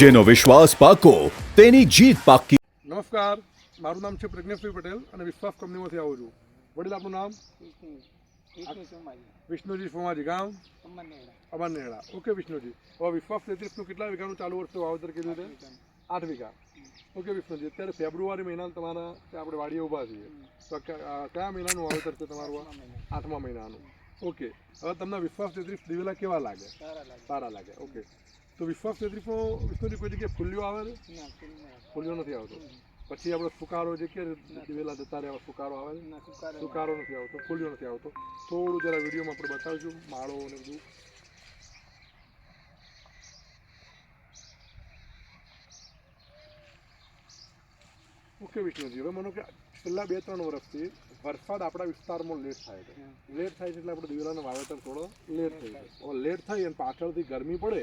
જેનો વિશ્વાસ પાકો તેની જીત પાકી. નમસ્કાર મારું નામ છે પ્રજ્ઞેશભાઈ પટેલ અને વિશ્વાસ કંપનીમાંથી આવું છું. વડીલ આપનું નામ? વિષ્ણુજી સોમાજી ગામ? અમરનેડા ઓકે વિષ્ણુજી. હવે વિશ્વાસ તેત્રીસનું કેટલા વીઘાનું ચાલુ વર્ષે વાવેતર કર્યું છે? આઠ વીઘા. ઓકે વિષ્ણુજી. અત્યારે ફેબ્રુઆરી મહિનાનું તમારા ત્યાં આપણે વાડીએ ઊભા છીએ. તો કયા મહિનાનું વાવેતર છે તમારું? આઠમા મહિનાનું. ઓકે. હવે તમને વિશ્વાસ તેત્રીસ દિવેલા કેવા લાગે. સારા લાગે. ઓકે. તો વિશ્વાસ તેત્રીસમાં વિશ્વની કોઈ જગ્યાએ ફૂલ્યો આવે છે ના ફૂલ ના ફૂલ્યો નથી આવતો. પછી આપણે સુકારો જે કે વેલા જતા રહ્યા સુકારો આવે છે સુકારો સુકારો નથી આવતો ફૂલ્યો નથી આવતો. થોડું જરા વિડીયોમાં આપણે બતાવીશું માળો ને બધું. ઓકે વિષ્ણુજી હવે મને કે છેલ્લા બે ત્રણ વર્ષથી વરસાદ આપણા વિસ્તારમાં લેટ થાય છે. લેટ થાય છે એટલે આપણે દિવેલાનું વાવેતર થોડો લેટ થઈ જાય. લેટ થઈ અને પાછળથી ગરમી પડે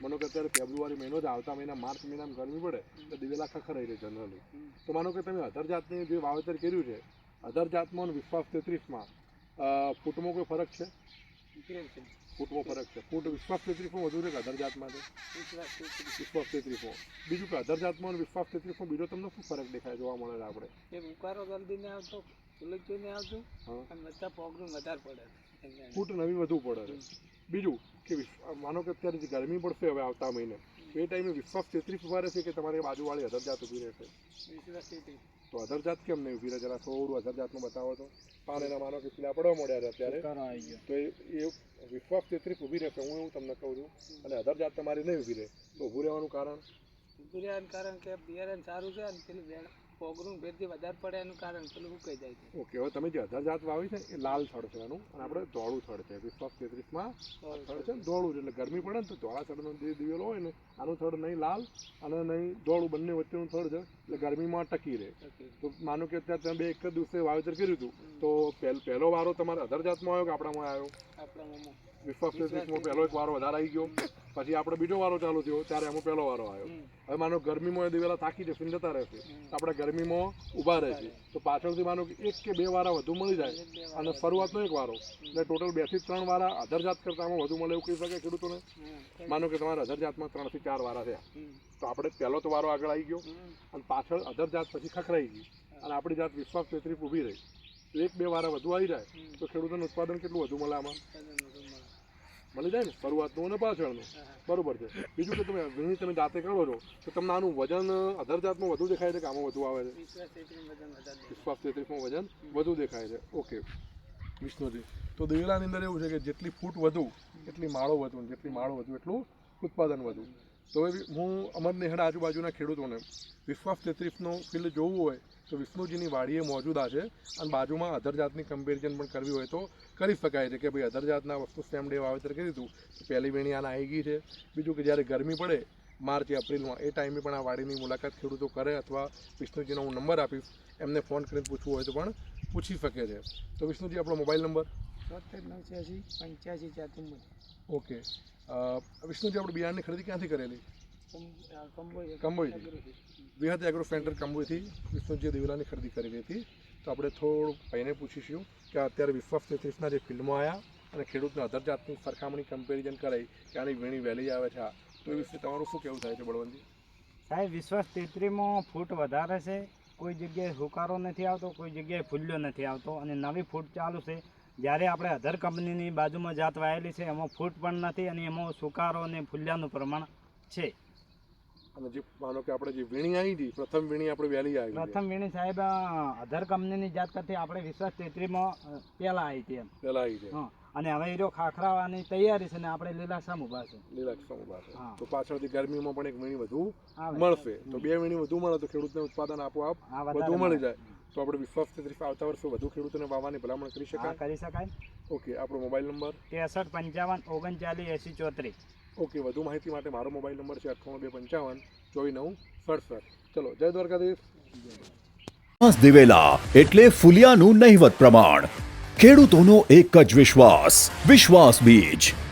માનો કે અત્યારે ફેબ્રુઆરી મહિનો જ આવતા મહિના માર્ચ મહિનામાં ગરમી પડે તો દિવેલા ખખરાઈ રહી જનરલી તો માનો કે તમે અધર જાતની જે વાવેતર કર્યું છે અધર જાતમાં અને વિશ્વાસ તેત્રીસમાં ફૂટમાં કોઈ ફરક છે? ફૂટમાં ફરક છે. ફૂટ વિશ્વાસ તેત્રીસમાં વધુ છે કે અધર જાતમાં છે? વિશ્વાસ તેત્રીસ. તેત્રીસમાં. બીજું કે અધર જાતમાં અને વિશ્વાસ તેત્રીસમાં બીજો તમને શું ફરક દેખાય જોવા મળે છે આપણે? ઉકારો જલ્દી આવતો ફૂલજ્યો ને આવતું હા. અને બધા વધારે પડે. ફૂટ નવી વધુ પડે બીજું કે માનો કે અત્યારે જે ગરમી પડશે હવે આવતા મહિને એ ટાઈમે વિશ્વાસ તેત્રીસ ઊભા રહેશે કે તમારી બાજુવાળી અધર જાત ઊભી રહેશે? તો. અધર જાત કેમ નહીં ઊભી રહે? જરા થોડું અધર જાતનું બતાવો તો. પાણીના માનો કે પીલા પડવા મળ્યા છે અત્યારે. તો એ એ વિશ્વાસ તેત્રીસ ઊભી રહેશે. હું એવું તમને કહું છું. અને અધર જાત તમારી નહીં ઊભી રહે. તો ઊભું રહેવાનું કારણ? ઊભું રહેવાનું કારણ કે બિયારણ સારું છે અને પેલું પોગરું ભેરથી વધારે પડે એનું કારણ પેલું ઉકાઈ જાય છે. ઓકે હવે તમે જે અધર જાત વાવી છે એ લાલ થડ છે એનું. અને આપણે ધોળું થડ છે વિશ્વાસ તેત્રીસમાં થડ છે ધોળું છે. એટલે ગરમી પડે ને તો ધોળા થડનો જે દિવેલો હોય ને આનું થડ નહીં લાલ અને નહીં ધોળું બંને વચ્ચેનું થડ છે. એટલે ગરમીમાં ટકી રહે. તો માનો કે અત્યારે તમે બે એક જ દિવસે વાવેતર કર્યું હતું તો પહેલ પહેલો વારો તમારે અધર જાતમાં આવ્યો કે આપણામાં આવ્યો? આપણા તેત્રીસ વિશ્વાસ તેત્રીસમાં પહેલો એક વારો વધારે આવી ગયો. પછી આપણે બીજો વારો ચાલુ થયો ત્યારે એમાં પહેલો વારો આવ્યો. હવે માનો ગરમીમાં એ દિવેલા થાકી જશે જતા રહેશે. આપણે ગરમીમાં ઊભા રહેશે તો પાછળથી માનો કે એક કે બે વારા વધુ મળી જાય અને શરૂઆતનો એક વારો. એટલે ટોટલ બેથી ત્રણ વારા અધર જાત કરતામાં વધુ મળે એવું કહી શકે ખેડૂતોને? માનો કે તમારા અધર જાતમાં ત્રણથી ચાર વારા થયા. તો આપણે પહેલો તો વારો આગળ આવી ગયો અને પાછળ અધર જાત પછી ખખરાઈ ગઈ અને આપણી જાત વિશ્વાસ તેત્રીસ ઊભી રહી. એક બે વારા વધુ આવી જાય તો ખેડૂતોનું ઉત્પાદન કેટલું વધુ મળે આમાં? મળી જાય ને શરૂઆતનું અને પાછળનું. બરોબર છે. બીજું કે તમે વીણી તમે જાતે કરો છો તો તમને આનું વજન અધર જાતમાં વધુ દેખાય છે કે આમાં વધુ આવે છે? વિશ્વાસ તેત્રીસમાં વજન વધુ દેખાય છે. ઓકે. વિષ્ણુજી તો દિવેલાની અંદર એવું છે કે જેટલી ફૂટ વધુ એટલી માળો વધુ જેટલી માળો વધુ એટલું ઉત્પાદન વધુ. તો હવે હું અમરને આજુબાજુના ખેડૂતોને વિશ્વાસ તેત્રીસનો ફિલ્ડ જોવું હોય તો વિષ્ણુજીની વાડીએ મોજૂદા છે અને બાજુમાં અધર જાતની કમ્પેરિઝન પણ કરવી હોય તો કરી શકાય છે કે ભાઈ અધર જાતના વસ્તુ સ્ટેમ ડે વાવેતર કરી દીધું તો પહેલી વેણી આના આવી ગઈ છે. બીજું કે જ્યારે ગરમી પડે માર્ચ એપ્રિલમાં એ ટાઈમે પણ આ વાડીની મુલાકાત ખેડૂતો કરે અથવા વિષ્ણુજીનો હું નંબર આપીશ એમને ફોન કરીને પૂછવું હોય તો પણ પૂછી શકે છે. તો વિષ્ણુજી આપણો મોબાઈલ નંબર? સત્તર નવચ્યાસી પંચ્યાસી ચાર ઓકે. વિષ્ણુજી આપણે બિયારણની ખરીદી ક્યાંથી કરેલી? કંબોઈથી વિહત એગ્રો સેન્ટર કંબોઈથી વિષ્ણુજી દેવલાની ખરીદી કરેલી હતી. તો આપણે થોડું ભાઈને પૂછીશું કે અત્યારે વિશ્વાસ તેત્રીસના જે ફિલ્મો આવ્યા અને ખેડૂતને અધર જાતની સરખામણી કમ્પેરિઝન કરાઈ કે આની વીણી વહેલી આવે છે તો એ વિશે તમારું શું કહેવું થાય છે બળવંતજી? સાહેબ વિશ્વાસ તેત્રીમાં ફૂટ વધારે છે. કોઈ જગ્યાએ હુકારો નથી આવતો કોઈ જગ્યાએ ફૂલ્યો નથી આવતો અને નવી ફૂટ ચાલુ છે. જ્યારે આપણે અધર કંપનીની બાજુમાં જાત વાયેલી છે એમાં ફૂટ પણ નથી અને એમાં સુકારો અને ફૂલ્યાનું પ્રમાણ છે. અને જે માનો કે આપણે જે વીણી આવી હતી પ્રથમ વીણી આપણે વહેલી આવી પ્રથમ વીણી સાહેબ અધર કંપનીની જાત કરતી આપણે વિશ્વાસ તેત્રીમાં પહેલા આવી હતી એમ. પહેલા આવી છે અને હવે એ ખાખરાવાની તૈયારી છે ને આપણે લીલાશામ ઊભા છે. લીલાક્ષમ ઊભા છે. તો પાછળથી ગરમીમાં પણ એક વીણી વધુ મળશે. તો બે વીણી વધુ મળે તો ખેડૂતને ઉત્પાદન આપોઆપ વધુ મળી જાય. તો આપણે વિશ્વાસ તેત્રીસ આવતા વર્ષે વધુ ખેડૂતોને વાવવાની ભલામણ કરી શકાય? કરી શકાય. ઓકે આપણો મોબાઈલ નંબર? ત્રેસઠ પંચાવન ઓગણચાલીસ એસી ચોત્રીસ. ઓકે, વધુ માહિતી માટે મારો મોબાઈલ નંબર છે અઠ્ઠાણું બે પંચાવન ચોવીસ નવ સડસઠ. ચલો, જય દ્વારકાધીશ. દિવેલા એટલે ફુલિયાનું નહિવત પ્રમાણ. ખેડૂતોનો એક જ વિશ્વાસ વિશ્વાસ બીજ.